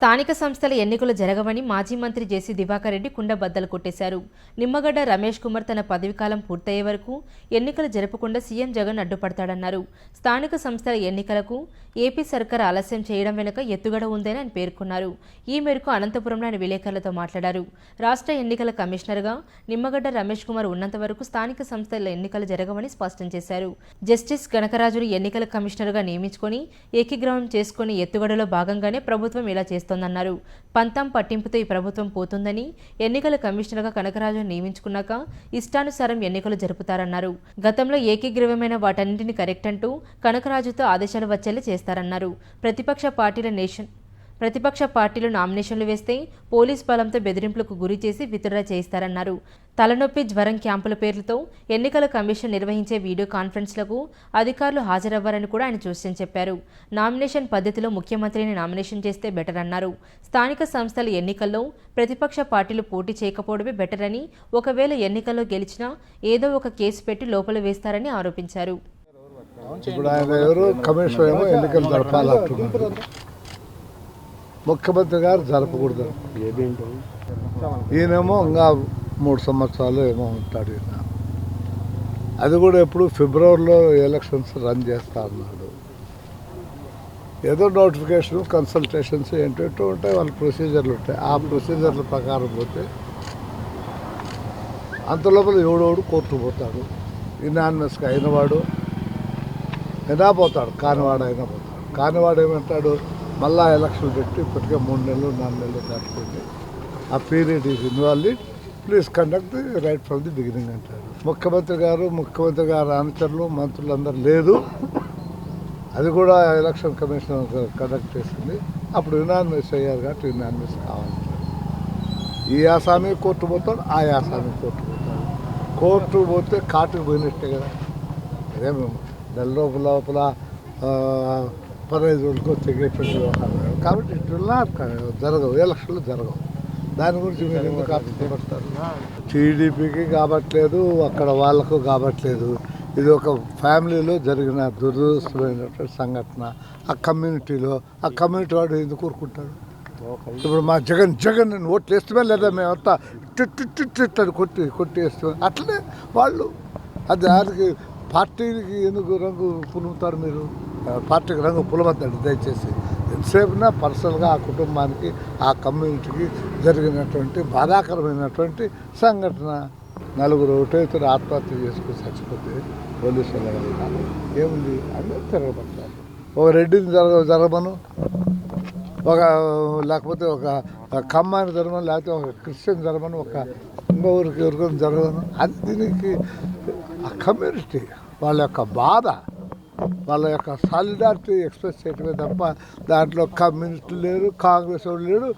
స్థానిక సంస్థల ఎన్నికలు జరగవని మాజీ మంత్రి జేసీ దివాకర్ రెడ్డి కుండబద్దలు కొట్టేశారు. నిమ్మగడ్డ రమేష్ కుమార్ తన పదవీకాలం పూర్తయ్యే వరకు ఎన్నికలు జరపకుండా సీఎం జగన్ అడ్డుపడతాడన్నారు. స్థానిక సంస్థల ఎన్నికలకు ఏపీ సర్కార్ ఆలస్యం చేయడం వెనుక ఎత్తుగడ ఉందని ఆయన పేర్కొన్నారు. ఈ మేరకు అనంతపురంలో ఆయన విలేకరులతో మాట్లాడారు. రాష్ట్ర ఎన్నికల కమిషనర్గా నిమ్మగడ్డ రమేష్ కుమార్ ఉన్నంత వరకు స్థానిక సంస్థల ఎన్నికలు జరగవని స్పష్టం చేశారు. జస్టిస్ గణకరాజును ఎన్నికల కమిషనర్గా నియమించుకొని ఏకీగ్రహం చేసుకుని ఎత్తుగడలో భాగంగానే ప్రభుత్వం ఇలా చేస్తోందన్నారు. పంతం పట్టింపుతో ఈ ప్రభుత్వం పోతుందని ఎన్నికల కమిషనర్గా కనకరాజును నియమించుకున్నాక ఇష్టానుసారం ఎన్నికలు జరుపుతారన్నారు. గతంలో ఏకీగ్రీవమైన వాటన్నింటిని కరెక్ట్ అంటూ కనకరాజుతో ఆదేశాలు వచ్చేలా చేస్తారన్నారు. ప్రతిపక్ష పార్టీల నేషన్ ప్రతిపక్ష పార్టీలు నామినేషన్లు వేస్తే పోలీస్ బలంతో బెదిరింపులకు గురి చేసి విత్డ్రా చేయిస్తారన్నారు. తలనొప్పి జ్వరం క్యాంపుల పేర్లతో ఎన్నికల కమిషన్ నిర్వహించే వీడియో కాన్ఫరెన్స్లకు అధికారులు హాజరవ్వారని కూడా ఆయన చూసిన చెప్పారు. నామినేషన్ పద్ధతిలో ముఖ్యమంత్రిని నామినేషన్ చేస్తే బెటర్ అన్నారు. స్థానిక సంస్థల ఎన్నికల్లో ప్రతిపక్ష పార్టీలు పోటీ చేయకపోవడమే బెటర్ అని ఒకవేళ ఎన్నికల్లో గెలిచినా ఏదో ఒక కేసు పెట్టి లోపల వేస్తారని ఆరోపించారు. ఇప్పుడు ఆయన ఎవరు? ఏమో ఎన్నికలు జరపాలంటున్నారు. ముఖ్యమంత్రి గారు జరపకూడదు. ఈయనేమో ఇంకా మూడు సంవత్సరాలు ఏమో ఉంటాడు ఈయన. అది కూడా ఎప్పుడు ఫిబ్రవరిలో ఎలక్షన్స్ రన్ చేస్తా అన్నాడు. ఏదో నోటిఫికేషన్ కన్సల్టేషన్స్ ఏంటంటూ ఉంటాయి వాళ్ళ ప్రొసీజర్లు ఉంటాయి. ఆ ప్రొసీజర్ల ప్రకారం పోతే అంత లోపల ఎవడోడు కోర్టు పోతాడు. ఇనానిమస్గా అయినవాడు అయినా పోతాడు కానివాడు అయినా పోతాడు. కానివాడు ఏమంటాడు? మళ్ళా ఎలక్షన్ పెట్టి ఇప్పటికే మూడు నెలలు నాలుగు నెలలు దాటుకుంది ఆ period is involve please conduct the right from the beginning అంటారు. ముఖ్యమంత్రి గారు ముఖ్యమంత్రి గారు అనుచరులు మంత్రులందరూ లేదు. అది కూడా ఎలక్షన్ కమిషన్ కండక్ట్ చేసింది. అప్పుడు యునానిమస్ అయ్యారు కాబట్టి యునానిమస్ కావాలి ఈ ఆసామి కోర్టు పోతాడు ఆ ఆసామి కోర్టు పోతాడు. కోర్టు పోతే కాటుకు పోయినట్టే కదా. అదే మేము నెల లోపల లోపల పదహైదు రోజులకు తెగేటువంటి వ్యవహారం. కాబట్టి ఇట్లా జరగవు ఎలక్షన్లు జరగవు. దాని గురించి మీరు ఎందుకు ఆపడతారు టీడీపీకి కాబట్లేదు అక్కడ వాళ్ళకు కాబట్లేదు. ఇది ఒక ఫ్యామిలీలో జరిగిన దురదృష్టమైనటువంటి సంఘటన. ఆ కమ్యూనిటీలో ఆ కమ్యూనిటీ వాడు ఎందుకు ఊరుకుంటాడు ఇప్పుడు మా జగన్ జగన్ నేను ఓట్లు వేస్తామే లేదా మేమంతా టిట్ టిట్ టిట్ అని కొట్టి కొట్టి వేస్తామే అట్లనే వాళ్ళు అది దానికి పార్టీకి ఎందుకు రంగు పులుముతారు మీరు? పార్టీకి రంగు పులవద్దండి దయచేసి. ఎంతసేపునా పర్సనల్గా ఆ కుటుంబానికి ఆ కమ్యూనిటీకి జరిగినటువంటి బాధాకరమైనటువంటి సంఘటన. నలుగురు ఒకటైతే ఆత్మహత్య చేసుకుని చచ్చిపోతే పోలీసులు వెళ్ళగలిగినారు ఏముంది? అందరూ తిరగబడతారు. ఒక రెడ్డిని జరగ జరగమను. ఒక లేకపోతే ఒక కమ్మాని జరగమని లేకపోతే ఒక క్రిస్టియన్ జరగమని ఒక ఇంకో ఊరికి ఎవరికైనా జరగమను. అది దీనికి ఆ కమ్యూనిటీ వాళ్ళ యొక్క బాధ. వాళ్ళ యొక్క సాలిడారిటీ ఎక్స్ప్రెస్ చేయటమే తప్ప దాంట్లో కమ్యూనిస్టులు లేరు కాంగ్రెస్ వాడు లేడు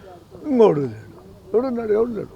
ఇంకోడు లేడు. ఎవడున్నాడు? ఎవడు లేడు